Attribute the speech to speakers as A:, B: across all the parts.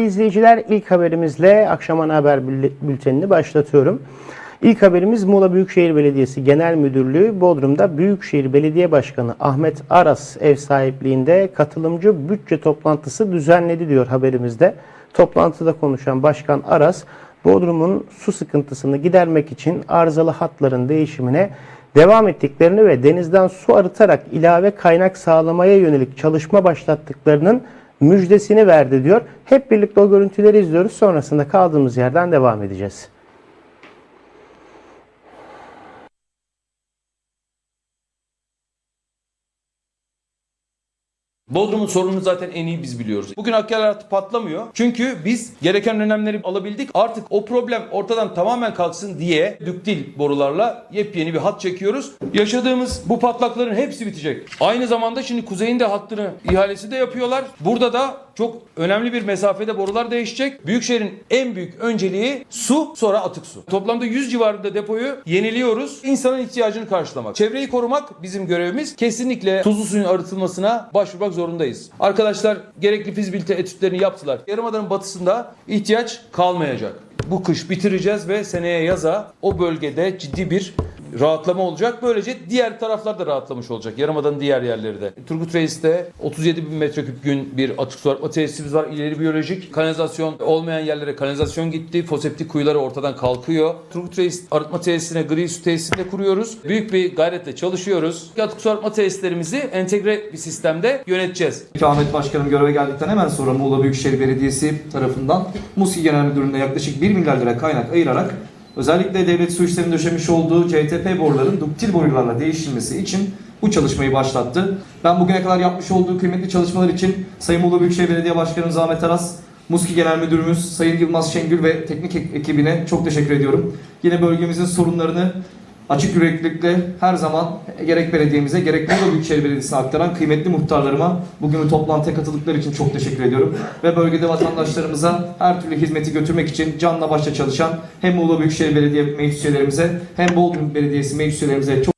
A: İzleyiciler ilk haberimizle akşam ana haber bül- bültenini başlatıyorum. İlk haberimiz Muğla Büyükşehir Belediyesi Genel Müdürlüğü Bodrum'da Büyükşehir Belediye Başkanı Ahmet Aras ev sahipliğinde katılımcı bütçe toplantısı düzenledi diyor haberimizde. Toplantıda konuşan Başkan Aras, Bodrum'un su sıkıntısını gidermek için arızalı hatların değişimine devam ettiklerini ve denizden su arıtarak ilave kaynak sağlamaya yönelik çalışma başlattıklarının müjdesini verdi diyor. Hep birlikte o görüntüleri izliyoruz. Sonrasında kaldığımız yerden devam edeceğiz.
B: Bodrum'un sorununu zaten en iyi biz biliyoruz. Bugün Hakkari hattı patlamıyor. Çünkü biz gereken önlemleri alabildik. Artık o problem ortadan tamamen kalksın diye düktil borularla yepyeni bir hat çekiyoruz. Yaşadığımız bu patlakların hepsi bitecek. Aynı zamanda şimdi kuzeyinde hattını ihalesi de yapıyorlar. Burada da çok önemli bir mesafede borular değişecek. Büyükşehir'in en büyük önceliği su sonra atık su. Toplamda 100 civarında depoyu yeniliyoruz. İnsanın ihtiyacını karşılamak. Çevreyi korumak bizim görevimiz. Kesinlikle tuzlu suyun arıtılmasına başvurmak zorundayız. Arkadaşlar gerekli fizibilite etütlerini yaptılar. Yarımada'nın batısında ihtiyaç kalmayacak. Bu kış bitireceğiz ve seneye yaza o bölgede ciddi bir rahatlama olacak. Böylece diğer taraflar da rahatlamış olacak. Yarımada'nın diğer yerleri de. Turgut Reis'te 37 bin metreküp gün bir atık su arıtma tesisimiz var. İleri biyolojik kanalizasyon olmayan yerlere kanalizasyon gitti. Foseptik kuyuları ortadan kalkıyor. Turgut Reis arıtma tesisine gri su tesisini kuruyoruz. Büyük bir gayretle çalışıyoruz. Atık su arıtma tesislerimizi entegre bir sistemde yöneteceğiz.
C: Ahmet Başkanım göreve geldikten hemen sonra Muğla Büyükşehir Belediyesi tarafından MUSİ Genel Müdürlüğü'ne yaklaşık 1 milyar lira kaynak ayırarak özellikle devlet su işlerinin döşemiş olduğu CTP boruların duktil borularla değişilmesi için bu çalışmayı başlattı. Ben bugüne kadar yapmış olduğu kıymetli çalışmalar için Sayın Muğla Büyükşehir Belediye Başkanımız Ahmet Aras, MUSKİ Genel Müdürümüz Sayın Yılmaz Şengül ve teknik ek- ekibine çok teşekkür ediyorum. Yine bölgemizin sorunlarını açık yüreklilikle her zaman gerek belediyemize gerek Muğla Büyükşehir Belediyesi'ne aktaran kıymetli muhtarlarıma bugün bu toplantıya katıldıkları için çok teşekkür ediyorum. Ve bölgede vatandaşlarımıza her türlü hizmeti götürmek için canla başla çalışan hem Muğla Büyükşehir Belediye meclis üyelerimize hem Bodrum Belediyesi meclis üyelerimize çok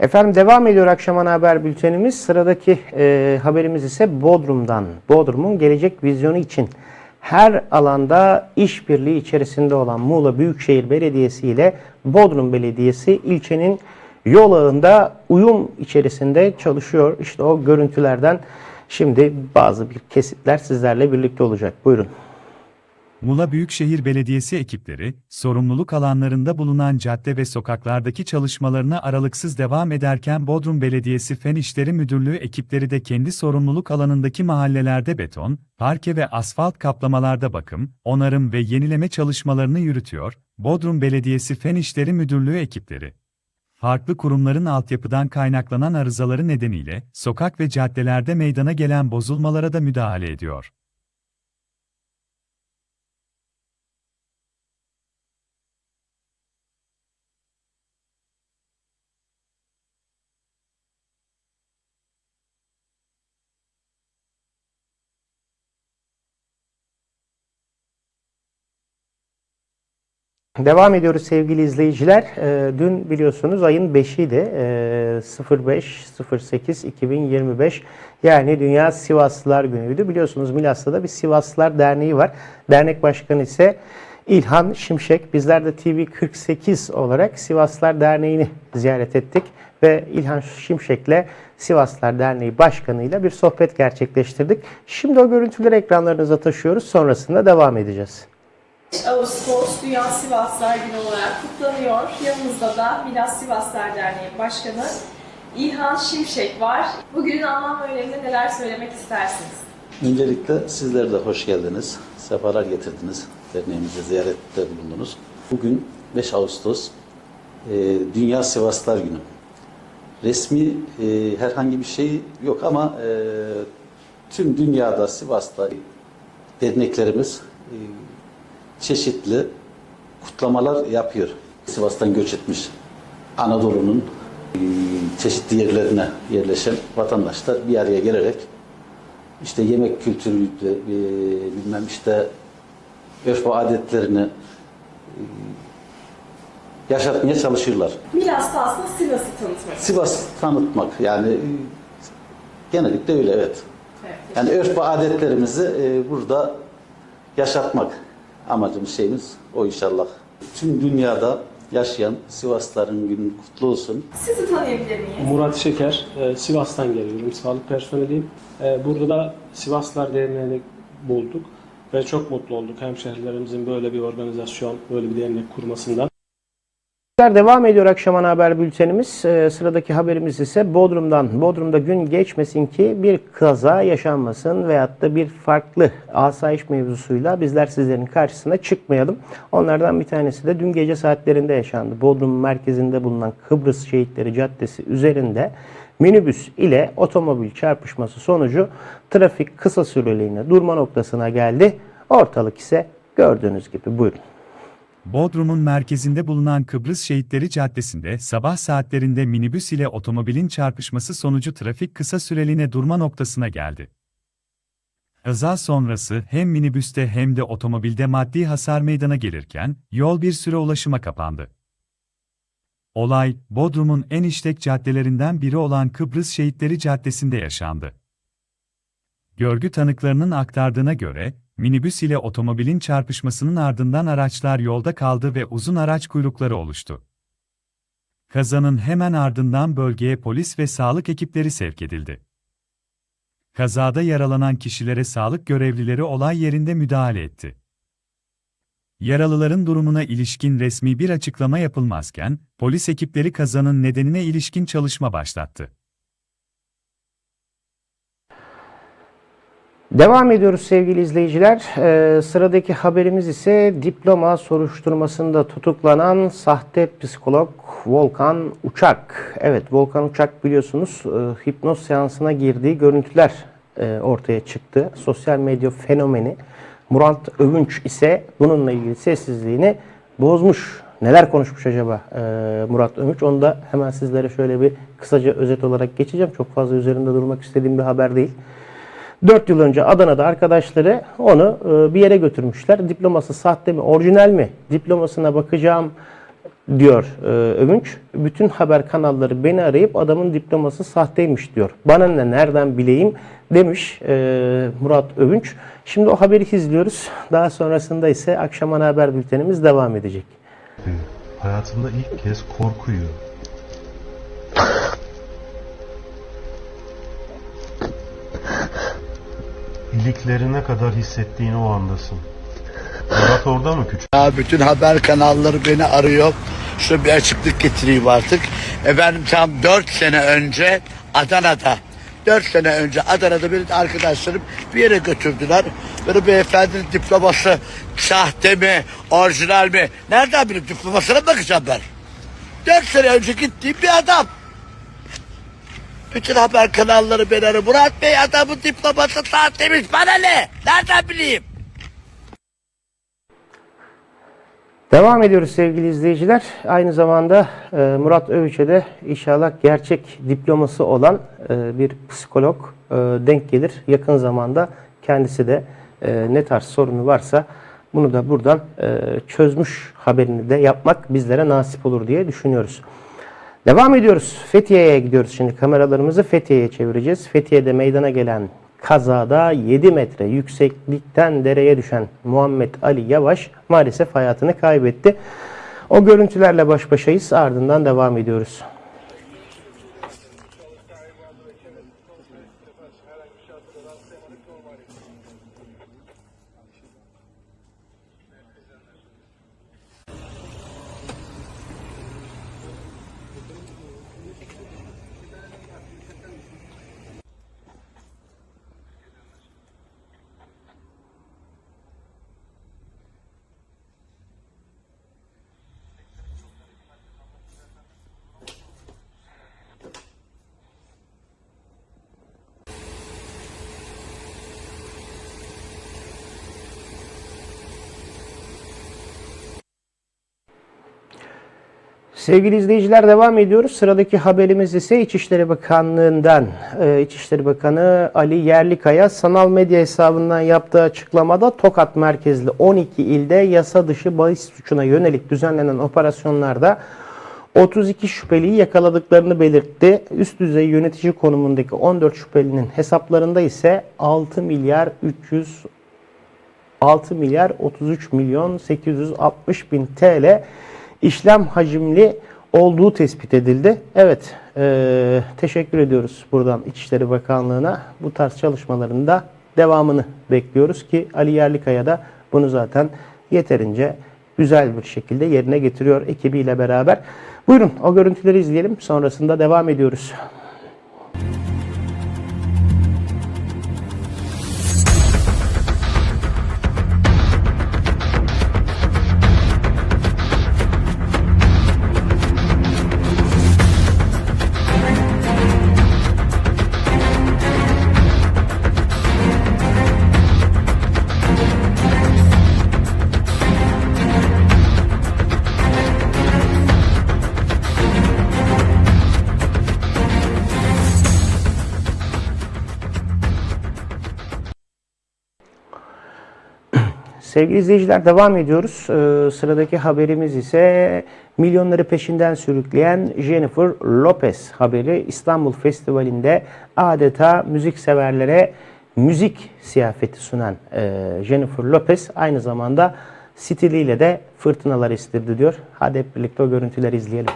A: Efendim devam ediyor akşam ana haber bültenimiz. Sıradaki e, haberimiz ise Bodrum'dan. Bodrum'un gelecek vizyonu için her alanda işbirliği içerisinde olan Muğla Büyükşehir Belediyesi ile Bodrum Belediyesi ilçenin yol ağında uyum içerisinde çalışıyor. İşte o görüntülerden şimdi bazı bir kesitler sizlerle birlikte olacak. Buyurun.
D: Muğla Büyükşehir Belediyesi ekipleri, sorumluluk alanlarında bulunan cadde ve sokaklardaki çalışmalarına aralıksız devam ederken Bodrum Belediyesi Fen İşleri Müdürlüğü ekipleri de kendi sorumluluk alanındaki mahallelerde beton, parke ve asfalt kaplamalarda bakım, onarım ve yenileme çalışmalarını yürütüyor, Bodrum Belediyesi Fen İşleri Müdürlüğü ekipleri. Farklı kurumların altyapıdan kaynaklanan arızaları nedeniyle sokak ve caddelerde meydana gelen bozulmalara da müdahale ediyor.
A: Devam ediyoruz sevgili izleyiciler. Ee, dün biliyorsunuz ayın 5'iydi. Ee, 05-08-2025 yani Dünya Sivaslılar Günü'ydü. Biliyorsunuz Milas'ta da bir Sivaslılar Derneği var. Dernek başkanı ise İlhan Şimşek. Bizler de TV 48 olarak Sivaslılar Derneği'ni ziyaret ettik ve İlhan Şimşek'le Sivaslılar Derneği Başkanı'yla bir sohbet gerçekleştirdik. Şimdi o görüntüleri ekranlarınıza taşıyoruz. Sonrasında devam edeceğiz.
E: 5 Ağustos Dünya Sivaslar Günü olarak kutlanıyor. Yanımızda da Milas Sivaslar Derneği Başkanı İlhan Şimşek var. Bugünün anlam ve önemine neler söylemek istersiniz?
F: Öncelikle sizler de hoş geldiniz. Sefalar getirdiniz. Derneğimize ziyarette bulundunuz. Bugün 5 Ağustos e, Dünya Sivaslar Günü. Resmi e, herhangi bir şey yok ama e, tüm dünyada Sivas'ta derneklerimiz çeşitli kutlamalar yapıyor. Sivas'tan göç etmiş Anadolu'nun e, çeşitli yerlerine yerleşen vatandaşlar bir araya gelerek işte yemek kültürü, e, bilmem işte örf ve adetlerini e, yaşatmaya çalışıyorlar.
E: Milas'ta aslında Sivas'ı tanıtmak.
F: Sivas tanıtmak yani genellikle öyle evet.
E: Evet.
F: Yani örf ve adetlerimizi burada yaşatmak amacımız şeyimiz o inşallah. Tüm dünyada yaşayan Sivaslıların günü kutlu olsun.
E: Sizi tanıyabilir miyiz?
G: Murat Şeker, e, Sivas'tan geliyorum. Sağlık personeliyim. E, Burada da Sivaslar Derneği'ni bulduk ve çok mutlu olduk hemşehrilerimizin böyle bir organizasyon, böyle bir dernek kurmasından.
A: Devam ediyor akşam ana haber bültenimiz. Ee, sıradaki haberimiz ise Bodrum'dan. Bodrum'da gün geçmesin ki bir kaza yaşanmasın veyahut da bir farklı asayiş mevzusuyla bizler sizlerin karşısına çıkmayalım. Onlardan bir tanesi de dün gece saatlerinde yaşandı. Bodrum merkezinde bulunan Kıbrıs Şehitleri Caddesi üzerinde minibüs ile otomobil çarpışması sonucu trafik kısa süreliğine durma noktasına geldi. Ortalık ise gördüğünüz gibi buyurun.
D: Bodrum'un merkezinde bulunan Kıbrıs Şehitleri Caddesi'nde sabah saatlerinde minibüs ile otomobilin çarpışması sonucu trafik kısa süreliğine durma noktasına geldi. Kaza sonrası hem minibüste hem de otomobilde maddi hasar meydana gelirken yol bir süre ulaşıma kapandı. Olay, Bodrum'un en işlek caddelerinden biri olan Kıbrıs Şehitleri Caddesi'nde yaşandı. Görgü tanıklarının aktardığına göre, minibüs ile otomobilin çarpışmasının ardından araçlar yolda kaldı ve uzun araç kuyrukları oluştu. Kazanın hemen ardından bölgeye polis ve sağlık ekipleri sevk edildi. Kazada yaralanan kişilere sağlık görevlileri olay yerinde müdahale etti. Yaralıların durumuna ilişkin resmi bir açıklama yapılmazken, polis ekipleri kazanın nedenine ilişkin çalışma başlattı.
A: Devam ediyoruz sevgili izleyiciler. Ee, sıradaki haberimiz ise diploma soruşturmasında tutuklanan sahte psikolog Volkan Uçak. Evet Volkan Uçak biliyorsunuz e, hipnoz seansına girdiği görüntüler e, ortaya çıktı. Sosyal medya fenomeni Murat Övünç ise bununla ilgili sessizliğini bozmuş. Neler konuşmuş acaba e, Murat Övünç? Onu da hemen sizlere şöyle bir kısaca özet olarak geçeceğim. Çok fazla üzerinde durmak istediğim bir haber değil. 4 yıl önce Adana'da arkadaşları onu e, bir yere götürmüşler. Diploması sahte mi, orijinal mi? Diplomasına bakacağım diyor e, Övünç. Bütün haber kanalları beni arayıp adamın diploması sahteymiş diyor. Bana ne nereden bileyim demiş e, Murat Övünç. Şimdi o haberi izliyoruz. Daha sonrasında ise akşam ana haber bültenimiz devam edecek.
H: Hayatımda ilk kez korkuyu iliklerine kadar hissettiğin o andasın. Murat orada mı küçük?
I: Ya bütün haber kanalları beni arıyor. Şöyle bir açıklık getireyim artık. Efendim tam 4 sene önce Adana'da 4 sene önce Adana'da benim arkadaşlarım bir yere götürdüler. Böyle beyefendinin diploması sahte mi, orijinal mi? Nereden bileyim diplomasına bakacağım ben. 4 sene önce gittiğim bir adam. Bütün haber kanalları beni arıyor. Murat Bey adamın diploması sahteymiş bana ne? Nereden bileyim?
A: Devam ediyoruz sevgili izleyiciler. Aynı zamanda e, Murat Övüç'e de inşallah gerçek diploması olan e, bir psikolog e, denk gelir. Yakın zamanda kendisi de ne tarz sorunu varsa bunu da buradan çözmüş haberini de yapmak bizlere nasip olur diye düşünüyoruz. Devam ediyoruz. Fethiye'ye gidiyoruz şimdi. Kameralarımızı Fethiye'ye çevireceğiz. Fethiye'de meydana gelen kazada 7 metre yükseklikten dereye düşen Muhammed Ali Yavaş maalesef hayatını kaybetti. O görüntülerle baş başayız. Ardından devam ediyoruz. Sevgili izleyiciler devam ediyoruz. Sıradaki haberimiz ise İçişleri Bakanlığı'ndan. Ee, İçişleri Bakanı Ali Yerlikaya sanal medya hesabından yaptığı açıklamada Tokat merkezli 12 ilde yasa dışı bahis suçuna yönelik düzenlenen operasyonlarda 32 şüpheliyi yakaladıklarını belirtti. Üst düzey yönetici konumundaki 14 şüphelinin hesaplarında ise 6 milyar 300 6 milyar 33 milyon 860 bin TL işlem hacimli olduğu tespit edildi. Evet, eee, teşekkür ediyoruz buradan İçişleri Bakanlığı'na. Bu tarz çalışmaların da devamını bekliyoruz ki Ali Yerlikaya da bunu zaten yeterince güzel bir şekilde yerine getiriyor ekibiyle beraber. Buyurun o görüntüleri izleyelim. Sonrasında devam ediyoruz. Sevgili izleyiciler devam ediyoruz. Ee, sıradaki haberimiz ise milyonları peşinden sürükleyen Jennifer Lopez haberi İstanbul Festivali'nde adeta müzik severlere müzik siyafeti sunan e, Jennifer Lopez aynı zamanda stiliyle de fırtınalar estirdi diyor. Hadi hep birlikte o görüntüleri izleyelim.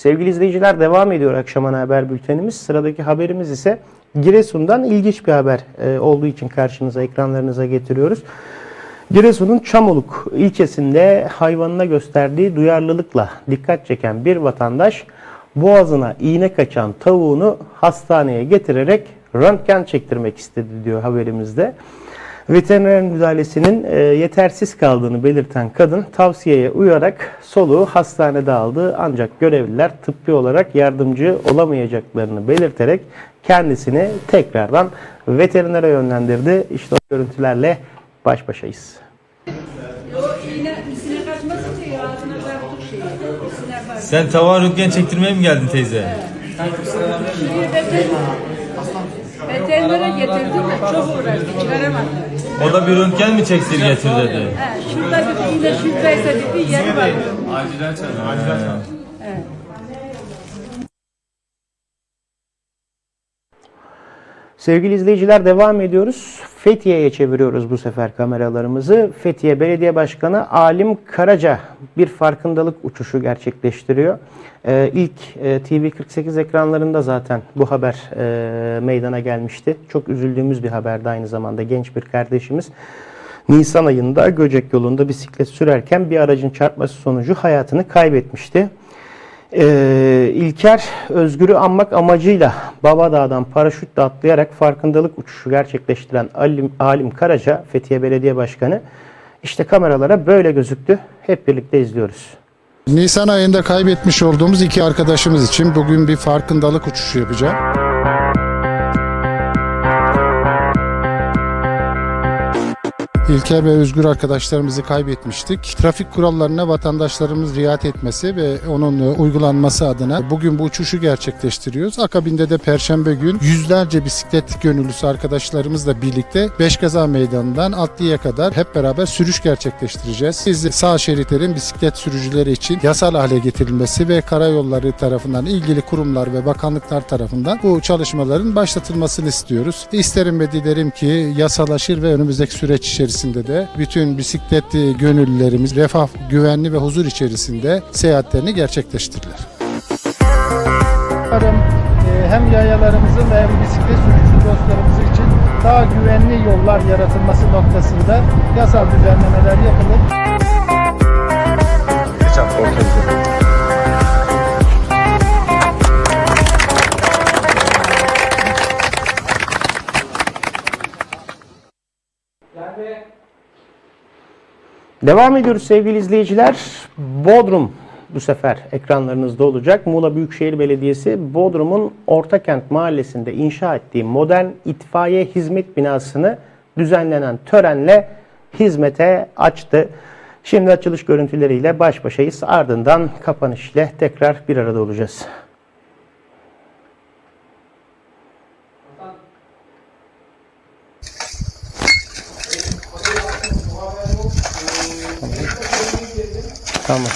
A: Sevgili izleyiciler devam ediyor akşam ana haber bültenimiz. Sıradaki haberimiz ise Giresun'dan ilginç bir haber e, olduğu için karşınıza ekranlarınıza getiriyoruz. Giresun'un Çamoluk ilçesinde hayvanına gösterdiği duyarlılıkla dikkat çeken bir vatandaş boğazına iğne kaçan tavuğunu hastaneye getirerek röntgen çektirmek istedi diyor haberimizde. Veteriner müdahalesinin e, yetersiz kaldığını belirten kadın tavsiyeye uyarak soluğu hastanede aldı. Ancak görevliler tıbbi olarak yardımcı olamayacaklarını belirterek kendisini tekrardan veterinere yönlendirdi. İşte o görüntülerle baş başayız.
J: Sen tavuğa röntgen çektirmeye mi geldin teyze?
K: Veterinere getirdim çok uğraştı, çıkaramadı.
J: O da bir röntgen mi çektir getir dedi.
K: He, şurada bir iğne şuradaysa bir yeri var.
A: Sevgili izleyiciler devam ediyoruz. Fethiye'ye çeviriyoruz bu sefer kameralarımızı. Fethiye Belediye Başkanı Alim Karaca bir farkındalık uçuşu gerçekleştiriyor. Ee, ilk e, TV48 ekranlarında zaten bu haber e, meydana gelmişti. Çok üzüldüğümüz bir haberdi aynı zamanda genç bir kardeşimiz. Nisan ayında Göcek yolunda bisiklet sürerken bir aracın çarpması sonucu hayatını kaybetmişti. Ee, İlker Özgür'ü anmak amacıyla Babadağ'dan paraşütle atlayarak farkındalık uçuşu gerçekleştiren Alim, Alim Karaca, Fethiye Belediye Başkanı, işte kameralara böyle gözüktü. Hep birlikte izliyoruz.
L: Nisan ayında kaybetmiş olduğumuz iki arkadaşımız için bugün bir farkındalık uçuşu yapacağım. İlker ve Özgür arkadaşlarımızı kaybetmiştik. Trafik kurallarına vatandaşlarımız riayet etmesi ve onun e, uygulanması adına bugün bu uçuşu gerçekleştiriyoruz. Akabinde de Perşembe gün yüzlerce bisiklet gönüllüsü arkadaşlarımızla birlikte Beşkaza Meydanı'ndan Atlı'ya kadar hep beraber sürüş gerçekleştireceğiz. Biz sağ şeritlerin bisiklet sürücüleri için yasal hale getirilmesi ve karayolları tarafından ilgili kurumlar ve bakanlıklar tarafından bu çalışmaların başlatılmasını istiyoruz. İsterim ve dilerim ki yasalaşır ve önümüzdeki süreç içerisinde de bütün bisiklet gönüllülerimiz refah, güvenli ve huzur içerisinde seyahatlerini gerçekleştirirler.
M: Umarım e, hem yayalarımızın ve hem bisiklet sürücü dostlarımız için daha güvenli yollar yaratılması noktasında yasal düzenlemeler yapılır.
A: Devam ediyoruz sevgili izleyiciler. Bodrum bu sefer ekranlarınızda olacak. Muğla Büyükşehir Belediyesi Bodrum'un Ortakent Mahallesi'nde inşa ettiği modern itfaiye hizmet binasını düzenlenen törenle hizmete açtı. Şimdi açılış görüntüleriyle baş başayız. Ardından kapanış ile tekrar bir arada olacağız. Tamam.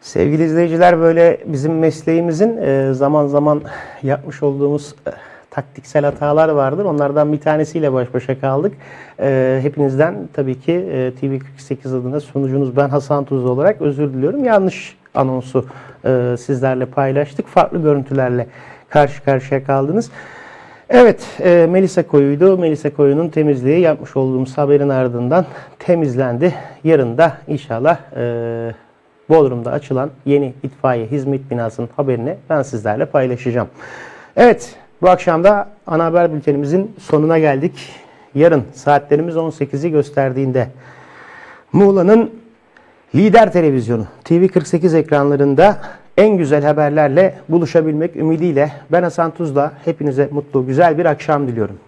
A: Sevgili izleyiciler böyle bizim mesleğimizin e, zaman zaman yapmış olduğumuz e, taktiksel hatalar vardır. Onlardan bir tanesiyle baş başa kaldık. E, Hepinizden tabii ki e, TV48 adına sunucunuz ben Hasan Tuzlu olarak özür diliyorum. Yanlış anonsu e, sizlerle paylaştık. Farklı görüntülerle karşı karşıya kaldınız. Evet, e, Melisa Koyu'ydu. Melisa Koyu'nun temizliği yapmış olduğumuz haberin ardından temizlendi. Yarın da inşallah e, Bodrum'da açılan yeni itfaiye hizmet binasının haberini ben sizlerle paylaşacağım. Evet, bu akşam da ana haber bültenimizin sonuna geldik. Yarın saatlerimiz 18'i gösterdiğinde Muğla'nın Lider Televizyonu TV48 ekranlarında en güzel haberlerle buluşabilmek ümidiyle ben Hasan Tuzla hepinize mutlu güzel bir akşam diliyorum.